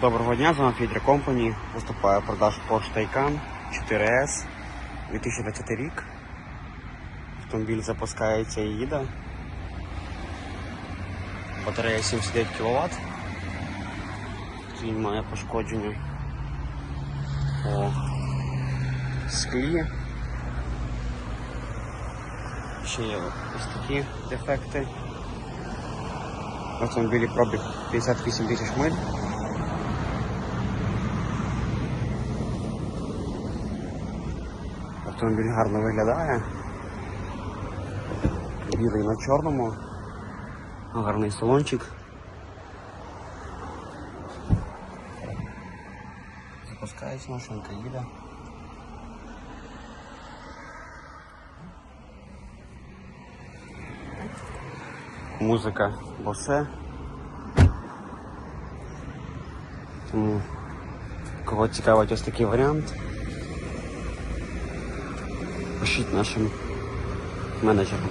Доброго дня, з вами Федір Компані. Виступає продаж Porsche Taycan 4S 2020 рік. Автомобіль запускається і їде. Батарея 79 кВт. Він має пошкодження по склі. Ще є ось такі дефекти. В автомобілі пробіг 58 тисяч миль. Автомобіль гарно виглядає. Білий на чорному. Гарний салончик. Запускається машинка, їде. Музика босе. Тому кого цікавить ось такий варіант. Пишіть нашим менеджерам.